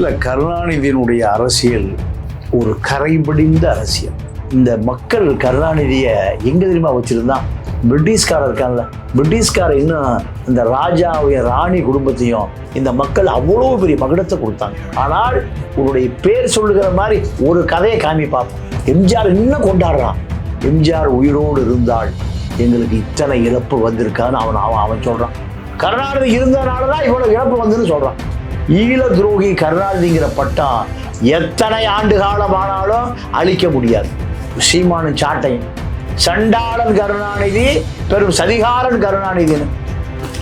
இல்லை கருணாநிதியினுடைய அரசியல் ஒரு கரைபிடிந்த அரசியல். இந்த மக்கள் கருணாநிதியை எங்கே தெரியுமா வச்சுருந்தான் பிரிட்டிஷ்காரர் இருக்காங்கல்ல. பிரிட்டிஷ்கார இன்னும் இந்த ராஜாவையும் ராணி குடும்பத்தையும் இந்த மக்கள் அவ்வளோ பெரிய மகிடத்தை கொடுத்தாங்க. ஆனால் உன்னுடைய பேர் சொல்லுகிற மாதிரி ஒரு கதையை காமி பார்ப்போம் எம்ஜிஆர் இன்னும் கொண்டாடுறான்? எம்ஜிஆர் உயிரோடு இருந்தால் எங்களுக்கு இத்தனை இழப்பு வந்திருக்கான்னு அவன் அவன் அவன் சொல்கிறான் கருணாநிதி இருந்தனால தான் இவ்வளோ இழப்பு வந்துன்னு சொல்கிறான் ஈழ துரோகி கருணாநிதிங்கிற பட்டம் எத்தனை ஆண்டு காலமானாலும் அழிக்க முடியாது. சீமானு சாட்டையும் சண்டாளன் கருணாநிதி பெரும் சதிகாரன் கருணாநிதின்னு.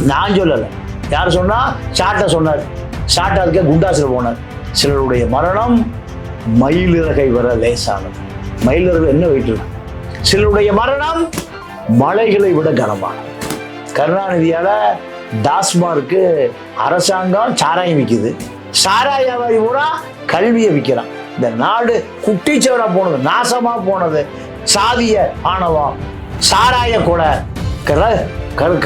நான் சொல்லலை. யார் சொன்னால் சாட்டை சொன்னார். சாட்டை அதுக்கே குண்டாசில் போனார். சிலருடைய மரணம் மயிலிறகை வர லேசானது. மயிலிறகு என்ன வெயிட் சிலருடைய மரணம் மலைகளை விட கனமானது. கருணாநிதியால் டாஸ்மார்க்கு அரசாங்கம் சாராயம் விற்குது சாராய வியாபாரி பூரா கல்வியை விற்கிறான் இந்த நாடு குட்டிச்சவரா போனது நாசமா போனது. சாதிய ஆணவம் சாராய கொலை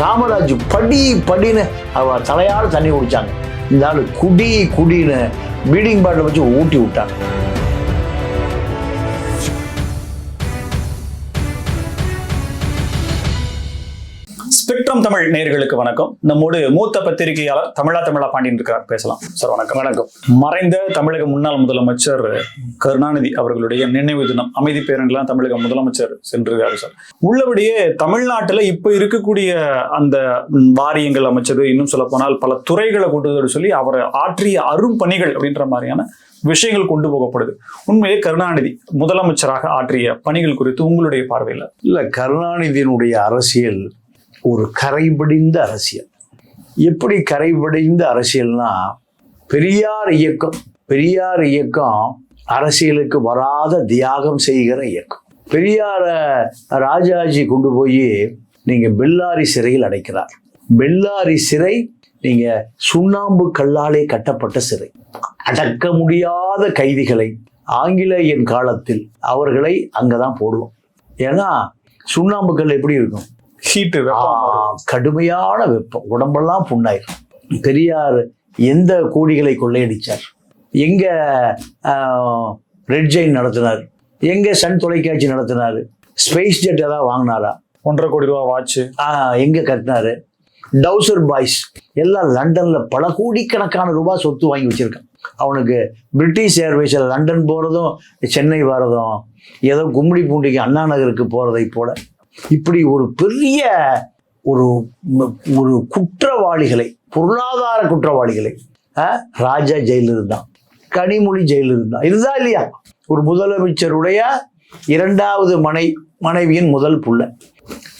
காமராஜ் படி படின்னு அவ தலையால தண்ணி குடிச்சாங்க. இந்த ஆள் குடி குடின்னு பீடிங் பாட்டில் வச்சு ஊட்டி விட்டாங்க. ஸ்பெக்ட்ரம் தமிழ் நேயர்களுக்கு வணக்கம். நம்மோடு மூத்த பத்திரிகையாளர் தமிழா தமிழா பாண்டியன் இருக்கிறார். பேசலாம். சார் வணக்கம். வணக்கம். மறைந்த தமிழக முன்னாள் முதலமைச்சர் கருணாநிதி அவர்களுடைய நினைவு தினம் அமைதி பேரணிலாம் தமிழக முதலமைச்சர் சென்றிருக்காரு சார். உள்ளபடியே தமிழ்நாட்டுல இப்ப இருக்கக்கூடிய அந்த வாரியங்கள் அமைச்சது இன்னும் சொல்ல போனால் பல துறைகளை கொண்டு சொல்லி அவர் ஆற்றிய அரும் பணிகள் அப்படின்ற மாதிரியான விஷயங்கள் கொண்டு போகப்படுது. உண்மையே கருணாநிதி முதலமைச்சராக ஆற்றிய பணிகள் குறித்து உங்களுடைய பார்வையில்? இல்லை கருணாநிதியினுடைய அரசியல் ஒரு கரைபிடிந்த அரசியல். எப்படி கரைபிடிந்த அரசியல்னா பெரியார் இயக்கம் பெரியார் இயக்கம் அரசியலுக்கு வராத தியாகம் செய்கிற இயக்கம். பெரியார ராஜாஜி கொண்டு போய் நீங்க பெல்லாரி சிறையில் அடைக்கிறார். பெல்லாரி சிறை நீங்க சுண்ணாம்பு கல்லாலே கட்டப்பட்ட சிறை. அடக்க முடியாத கைதிகளை ஆங்கிலேயன் காலத்தில் அவர்களை அங்கதான் போடுவோம். ஏன்னா சுண்ணாம்பு கல் எப்படி இருக்கும்? ஹீட்டு கடுமையான வெப்பம். உடம்பெல்லாம் புண்ணாயிரும். பெரியார் எந்த கோடிகளை கொள்ளையடிச்சார்? எங்க ரெட் ஜெயின் நடத்தினார். எங்க சன் தொலைக்காட்சி நடத்தினார். ஸ்பேஸ் ஜெட் ஏதாவது வாங்கினாரா? ஒன்றரை கோடி ரூபா வாட்ச். ஆ, எங்க கட்டினாரு? டவுசர் பாய்ஸ் எல்லாம் லண்டன்ல பல கோடிக்கணக்கான ரூபாய் சொத்து வாங்கி வச்சிருக்கான் அவனுக்கு பிரிட்டிஷ் ஏர்வேஸில் லண்டன் போகிறதும் சென்னை வர்றதும் ஏதோ கும்மிடி பூண்டிக்கு அண்ணா நகருக்கு போகிறதை போல இப்படி ஒரு பெரிய ஒரு ஒரு குற்றவாளிகளை பொருளாதார குற்றவாளிகளை ராஜா ஜெயிலில் இருந்தான் கனிமொழி ஜெயிலில் இருந்தான் இதுதான் இல்லையா? ஒரு முதலமைச்சருடைய இரண்டாவது மனை மனைவியின் முதல் புள்ள.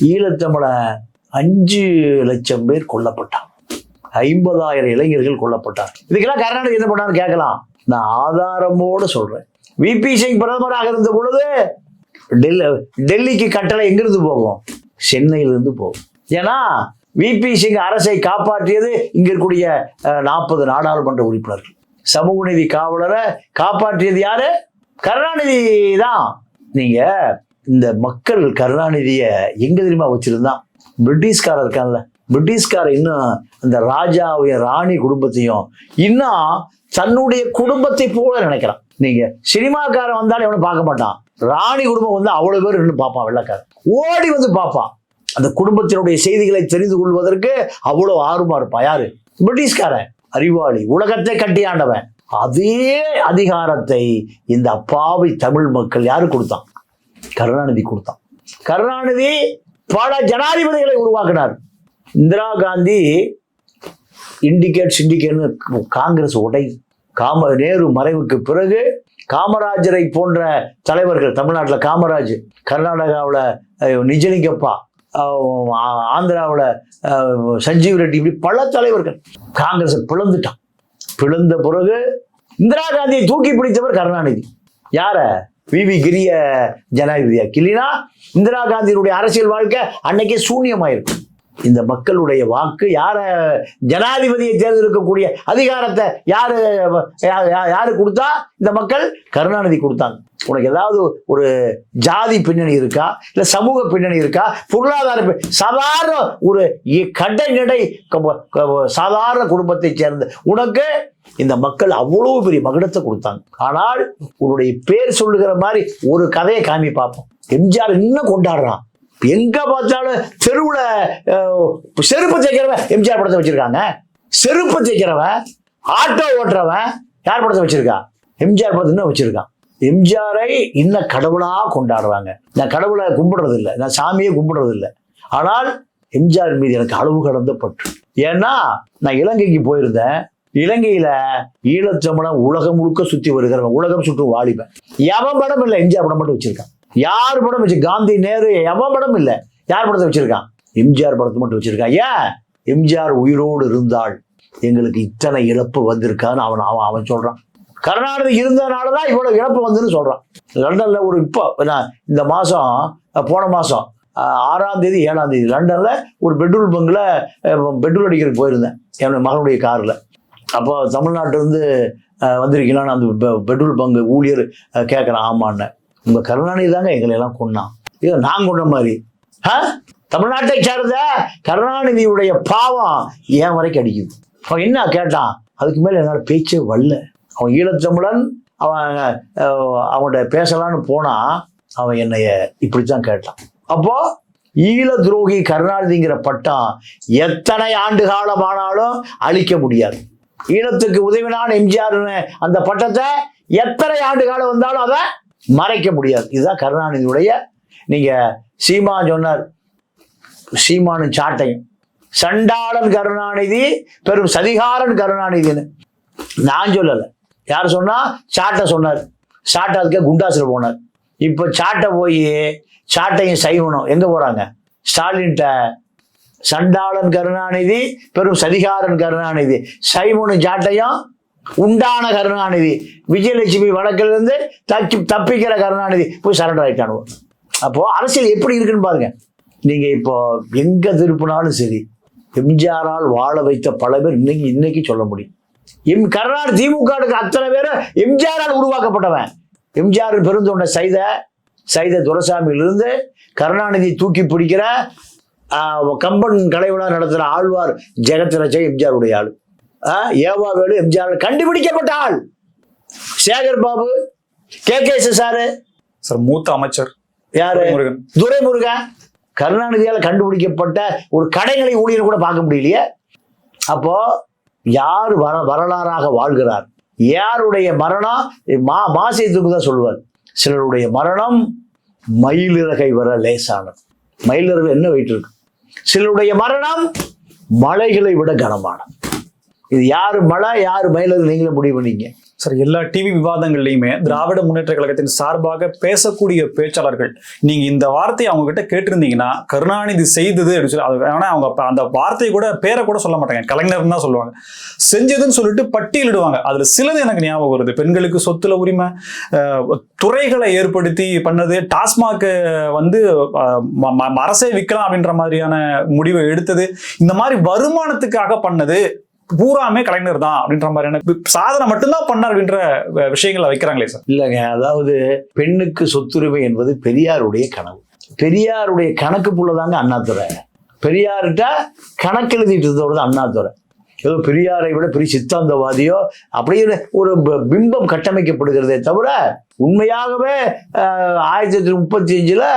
ஈழத்தமிழன் அஞ்சு லட்சம் பேர் கொல்லப்பட்டான் ஐம்பதாயிரம் இளைஞர்கள் கொல்லப்பட்டார் இதுக்கெல்லாம் கருணாநிதி என்ன பண்ணான்னு கேட்கலாம். நான் ஆதாரமோடு சொல்றேன். விபி சிங் பிரதமராக இருந்த பொழுது டெல்லி டெல்லிக்கு கட்டளை எங்கிருந்து போகும்? சென்னையிலிருந்து போகும். ஏன்னா விபி சிங் அரசை காப்பாற்றியது இங்க இருக்கக்கூடிய நாற்பது நாடாளுமன்ற உறுப்பினர்கள். சமூக நீதி காவலரை காப்பாற்றியது யாரு? கருணாநிதி தான். நீங்க இந்த மக்கள் கருணாநிதியை எங்க தெரியுமா வச்சிருந்தான்? பிரிட்டிஷ்காரர் இருக்கான்ல. பிரிட்டிஷ்கார இன்னும் அந்த ராஜாவையும் ராணி குடும்பத்தையும் இன்னும் தன்னுடைய குடும்பத்தை போல நினைக்கிறான். நீங்க சினிமாக்காரன் வந்தாலும் எவனும் பார்க்க மாட்டான். ராணி குடும்பம் வந்து அவ்வளவு பேர் நின்று பார்ப்பான் வெள்ளக்காரன். ஓடி வந்து பார்ப்பான். அந்த குடும்பத்தினுடைய செய்திகளை தெரிந்து கொள்வதற்கு அவ்வளவு ஆர்வமா இருப்பான். யாரு? பிரிட்டிஷ்காரன். அறிவாளி. உலகத்தை கட்டியாண்டவன் அதே அதிகாரத்தை இந்த அப்பாவி தமிழ் மக்கள் யாரு கொடுத்தான்? கருணாநிதி கொடுத்தான். கருணாநிதி பல ஜனாதிபதிகளை உருவாக்கினார். இந்திரா காந்தி இண்டிகேட் சிண்டிகேட்னு காங்கிரஸ் உடை காம நேரு மறைவுக்கு பிறகு காமராஜரை போன்ற தலைவர்கள் தமிழ்நாட்டில் காமராஜ் கர்நாடகாவில் நிஜலிங்கப்பா ஆந்திராவில் சஞ்சீவ் ரெட்டி இப்படி பல தலைவர்கள். காங்கிரஸை பிளந்துட்டான். பிளந்த பிறகு இந்திரா காந்தியை தூக்கி பிடித்தவர் கருணாநிதி. யார? விவி கிரிய ஜனாதிபதியா கிளினா இந்திரா காந்தியினுடைய அரசியல் வாழ்க்கை அன்னைக்கே சூன்யமாயிருக்கும் இந்த மக்களுடைய வாக்கு யார ஜனாதிபதியை தேர்ந்தெடுக்கக்கூடிய அதிகாரத்தை யாரு யாரு கொடுத்தா? இந்த மக்கள் கருணாநிதி கொடுத்தாங்க. உனக்கு ஏதாவது ஒரு ஜாதி பின்னணி இருக்கா? இல்ல சமூக பின்னணி இருக்கா? பொருளாதார சாதாரண ஒரு இ- கடை க- க- சாதாரண குடும்பத்தை சேர்ந்த உனக்கு இந்த மக்கள் அவ்வளவு பெரிய மகிடத்தை கொடுத்தாங்க. ஆனால் உன்னுடைய பேர் சொல்லுகிற மாதிரி ஒரு கதையை காமி பார்ப்போம் எம்ஜிஆர் இன்னும் கொண்டாடுறான். எங்க பார்த்தாலும் தெருவுல செருப்பு தைக்கிறவன் எம்ஜிஆர் படத்தை வச்சிருக்காங்க. செருப்பு தைக்கிறவன் ஆட்டோ ஓட்டுறவன் யார் படத்தை வச்சிருக்கா? எம்ஜிஆர் படத்தை இன்னும் வச்சிருக்கான். எம்ஜிஆரை இன்னும் கடவுளா கொண்டாடுறாங்க நான் கடவுளை கும்பிடுறது இல்லை நான் சாமியை கும்பிடுறது இல்லை ஆனால் எம்ஜிஆர் மீது எனக்கு அளவு கடந்த பற்று. ஏன்னா நான் இலங்கைக்கு போயிருந்தேன். இலங்கையில ஈழச்சமணம் உலகம் முழுக்க சுத்தி வருகிறவன் உலகம் சுற்றும் வாலிபன். எவன் படம் இல்லை எம்ஜிஆர் படம் மட்டும் வச்சிருக்கான். யார் படம் வச்சு காந்தி நேரு எவன் படம் இல்லை? யார் படத்தை வச்சிருக்கான் எம்ஜிஆர் படத்தை மட்டும் வச்சிருக்கான் ஏன் எம்ஜிஆர் உயிரோடு இருந்தால் எங்களுக்கு இத்தனை இழப்பு வந்திருக்கான்னு அவன் அவன் அவன் சொல்றான். கருணாநிதி இருந்ததுனால தான் இவ்வளவு இழப்பு வந்துன்னு சொல்றான். லண்டன்ல ஒரு இப்போ என்ன இந்த மாசம் போன மாசம் ஆறாம் தேதி ஏழாம் தேதி லண்டன்ல ஒரு பெட்ரோல் பங்கில் பெட்ரோல் அடிக்கிறதுக்கு போயிருந்தேன். என்னுடைய மகனுடைய காரில். அப்போ தமிழ்நாட்டிலேருந்து வந்திருக்கீங்களான்னு அந்த பெ- பெட்ரோல் பங்கு ஊழியர் கேட்குறேன் கேட்குறான் ஆமான்னு. உங்க கருணாநிதி தாங்க எங்களை எல்லாம் கொன்னான் இது நான் கொண்ட மாதிரி. ஆ? தமிழ்நாட்டை சேர்ந்த கருணாநிதியுடைய பாவம் ஏன் வரைக்கும் அடிக்குது. அவன் என்ன கேட்டான்? அதுக்கு மேல என்னால் பேச்சே வரல. அவன் ஈழத்தமிழன் அவன் அவன்கிட்ட பேசலான்னு போனா அவன் என்னைய இப்படித்தான் கேட்டான். அப்போ ஈழ துரோகி கருணாநிதிங்கிற பட்டம் எத்தனை ஆண்டு காலமானாலும் அழிக்க முடியாது. ஈழத்துக்கு உதவினான் எம்ஜிஆர்னு அந்த பட்டத்தை எத்தனை ஆண்டு காலம் வந்தாலும் அதை மறைக்க முடியாது. இதுதான் கருணாநிதியுடைய நீங்க சீமா சொன்னார் சீமானும் சாட்டையும். சண்டாளன் கருணாநிதி பெரும் சதிகாரன் கருணாநிதின்னு. நான் சொல்லலை. யார் சொன்னா? சாட்டை சொன்னார். சாட்டை அதுக்கே குண்டாசில் போனார். இப்போ சாட்டை போய் சாட்டையும் செய்வணும் எங்கே போகிறாங்க ஸ்டாலின்கிட்ட. சண்டாளன் கருணாநிதி பெரும் சதிகாரன் கருணாநிதி சைமனு சாட்டையும் உண்டான கருணாநிதி. விஜயலட்சுமி வழக்கிலிருந்து தப்பி தப்பிக்கிற கருணாநிதி போய் சரண்டர் ஆகிட்டானுவோம் அப்போ அரசியல் எப்படி இருக்குன்னு பாருங்க. நீங்க இப்போ எங்க திருப்பினாலும் சரி எம்ஜிஆரால் வாழ வைத்த பல பேர் இன்னைக்கு இன்னைக்கு சொல்ல முடியும். எம் கருணாநிதி திமுக அத்தனை பேர் எம்ஜிஆரால் உருவாக்கப்பட்டவன். எம்ஜிஆர் பெருந்தொண்ட சைத சைத துரசாமியிலிருந்து கருணாநிதி தூக்கி பிடிக்கிற கம்பன் கலைவனாக நடத்துகிற ஆழ்வார் ஜெகத்ரட்சை எம்ஜிஆருடைய ஆள். ஏவா வேலு எம்ஜிஆர் கண்டுபிடிக்கப்பட்ட ஆள் Sekar Babu K K sir. Sir மூத்த அமைச்சர். யாரு? முருகன் துரைமுருகன் கருணாநிதியால் கண்டுபிடிக்கப்பட்ட ஒரு கடைநிலை ஊழியர் கூட பார்க்க முடியலையே. அப்போ யார் வர வரலாறாக வாழ்கிறார்? யாருடைய மரணம்? மா மாசியத்துக்கு தான் சொல்லுவார். சிலருடைய மரணம் மயிலிறகை வர லேசானது. மயிலிறகு என்ன வெயிட் இருக்கு? சிலருடைய மரணம் மலைகளை விட கனமானது. இது யார் மழை யார் மயிலிறகு நீங்களே முடிவு பண்ணீங்க. சார் எல்லா டிவி விவாதங்கள்லையுமே திராவிட முன்னேற்ற கழகத்தின் சார்பாக பேசக்கூடிய பேச்சாளர்கள் நீங்க இந்த வார்த்தையை அவங்க கிட்ட கேட்டிருந்தீங்கன்னா கருணாநிதி செய்தது அப்படின்னு சொல்லி அது அவங்க அந்த வார்த்தையை கூட பேரை கூட சொல்ல மாட்டாங்க கலைஞர் தான் சொல்லுவாங்க. செஞ்சதுன்னு சொல்லிட்டு பட்டியலிடுவாங்க அதுல சிலது எனக்கு ஞாபகம் வருது. பெண்களுக்கு சொத்துல உரிமை துறைகளை ஏற்படுத்தி பண்ணது டாஸ்மாக் வந்து ம- ம- அரசே விற்கலாம் அப்படின்ற மாதிரியான முடிவை எடுத்தது இந்த மாதிரி வருமானத்துக்காக பண்ணது பூராமே கலைஞர் தான் அப்படின்ற மாதிரியான சாதனை மட்டும்தான் பண்ணார் அப்படின்ற விஷயங்களை வைக்கிறாங்களே சார். இல்லைங்க அதாவது பெண்ணுக்கு சொத்துரிமை என்பது பெரியாருடைய கனவு. பெரியாருடைய கணக்கு தாங்க அண்ணாதுரை பெரியார்கிட்ட கணக்கு எழுதிட்டு இருந்தவர் அண்ணாதுரை ஏதோ பெரியாரை விட பெரிய சித்தாந்தவாதியோ அப்படின்னு ஒரு பிம்பம் கட்டமைக்கப்படுகிறதே தவிர உண்மையாகவே ஆயிரத்தி தொள்ளாயிரத்தி முப்பத்தி அஞ்சில்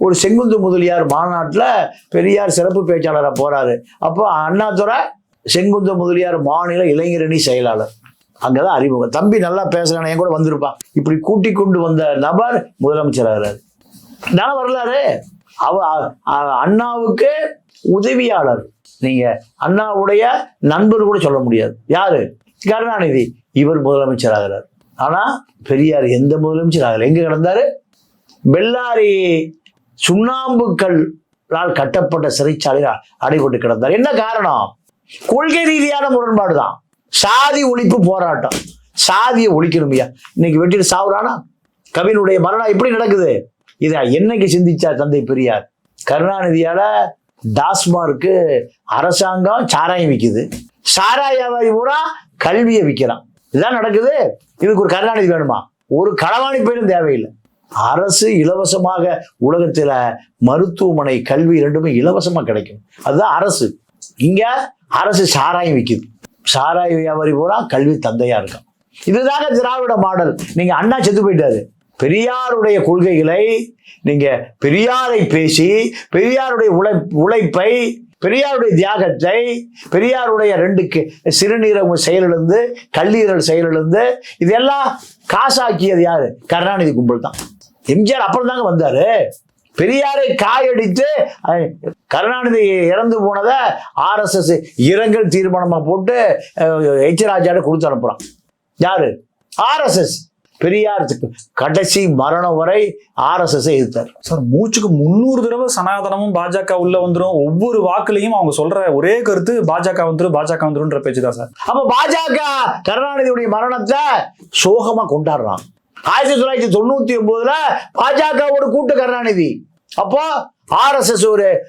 ஒரு செங்குந்து முதலியார் மாநாட்டில் பெரியார் சிறப்பு பேச்சாளராக போகிறாரு அப்போ அண்ணாதுரை செங்குந்த முதலியார் மாநில இளைஞரணி செயலாளர். அங்கதான் அறிமுகம். தம்பி நல்லா பேசுறான் என் கூட வந்திருப்பான் இப்படி கூட்டி கொண்டு வந்த நபர் முதலமைச்சர் ஆகிறாரு. தானே வரலாறு. அவ அண்ணாவுக்கு உதவியாளர். நீங்க அண்ணாவுடைய நண்பர் கூட சொல்ல முடியாது. யாரு? கருணாநிதி. இவர் முதலமைச்சர் ஆகிறார். ஆனா பெரியார் எந்த முதலமைச்சர் ஆகல. எங்க கிடந்தாரு? பெல்லாரி சுண்ணாம்புக்கலால் கட்டப்பட்ட சிறைச்சாலையில் அடைபட்டு கிடந்தார். என்ன காரணம்? கொள்கை ரீதியான முரண்பாடு தான் சாதி ஒழிப்பு போராட்டம். சாதியை ஒழிக்கணுமையா இன்னைக்கு வெட்டிட்டு சாவுறானா? கவினுடைய மரணம் எப்படி நடக்குது? இதை என்னைக்கு சிந்திச்சார் தந்தை பெரியார்? கருணாநிதியால டாஸ்மார்க்கு அரசாங்கம் சாராயம் விற்குது சாராய வியாபாரி பூரா கல்வியை விற்கிறான் இதுதான் நடக்குது. இதுக்கு ஒரு கருணாநிதி வேணுமா? ஒரு களவாணி பேரும் தேவையில்லை. அரசு இலவசமாக உலகத்துல மருத்துவமனை கல்வி ரெண்டுமே இலவசமா கிடைக்கும். அதுதான் அரசு. இங்க அரசு சாராயம் விற்குது சாராய வியாபாரி பூரா கல்வி தந்தையா இருக்கும் இதுதாங்க திராவிட மாடல். நீங்க அண்ணா செத்து போயிட்டாரு. பெரியாருடைய கொள்கைகளை நீங்க பெரியாரை பேசி பெரியாருடைய உழை உழைப்பை பெரியாருடைய தியாகத்தை பெரியாருடைய ரெண்டு சிறுநீரக செயலிழந்து கல்லீரல் செயலிழந்து இதெல்லாம் காசாக்கியது யாரு? கருணாநிதி கும்பல் தான். எம்ஜிஆர் அப்புறம் தாங்க வந்தாரு. பெரியாரை காயடித்து கருணாநிதி இறந்து போனதை ஆர்எஸ்எஸ் இரங்கல் தீர்மானமா போட்டு எச் ராஜாட்ட கொடுத்து அனுப்புறான். யாரு? ஆர்எஸ்எஸ் பெரியார் கடைசி மரணம் வரை ஆர்எஸ்எஸ் எதிர்த்தார். சார் மூச்சுக்கு முந்நூறு தடவை சனாதனமும் பாஜக உள்ள வந்துரும். ஒவ்வொரு வாக்குலையும் அவங்க சொல்ற ஒரே கருத்து பாஜக வந்துரும் பாஜக வந்துரும்ன்ற பேச்சு தான் சார். அப்ப பாஜக கருணாநிதியுடைய மரணத்தை சோகமா கொண்டாடுறான். ஆயிரத்தி தொள்ளாயிரத்தி தொண்ணூத்தி ஒன்பதுல பாஜகவோட கூட்டு கருணாநிதி. அப்போ ஆர்எஸ்எஸ் ஒரு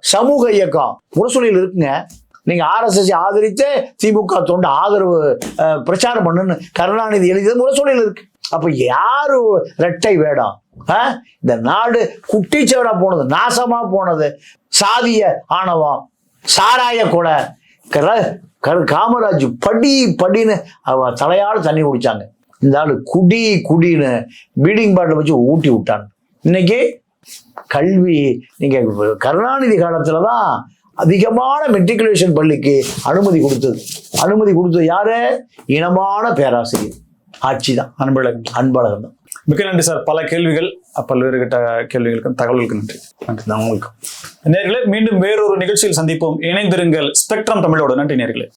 சமூக இயக்கம். முரசொலியில் இருக்குங்க. நீங்க ஆர்எஸ்எஸ் ஆதரித்து திமுக தொண்டு ஆதரவு பிரச்சாரம் பண்ணுன்னு கருணாநிதி எழுதியது முரசொலியில் இருக்கு. அப்ப யாரு ரெட்டை வேடம்? ஆ? இந்த நாடு குட்டிச்சவரா போனது நாசமா போனது. சாதிய ஆணவம் சாராய கொலை. காமராஜ் படி படின்னு அவ தலையால் தண்ணி குடிச்சாங்க. இந்த ஆள் குடி குடின்னு பீடிங் பாட்டில் வச்சு ஊட்டி விட்டான் இன்னைக்கு கல்வி நீங்க கருணாநிதி காலத்துல தான் அதிகமான மெட்ரிகுலேஷன் பள்ளிக்கு அனுமதி கொடுத்தது. அனுமதி கொடுத்தது யாரு? இனமான பேராசிரியர். ஆட்சி தான் அன்பழகன். அன்பழகன் தான் மிக்க நன்றி சார். பல கேள்விகள் பல்வேறு கிட்ட கேள்விகளுக்கும் தகவலுக்கு நன்றி. நன்றி. நான் உங்களுக்கு நேர்களே மீண்டும் வேறொரு நிகழ்ச்சியில் சந்திப்போம். இணைந்திருங்கள். ஸ்பெக்ட்ரம் தமிழோடு. நன்றி நேர்களே.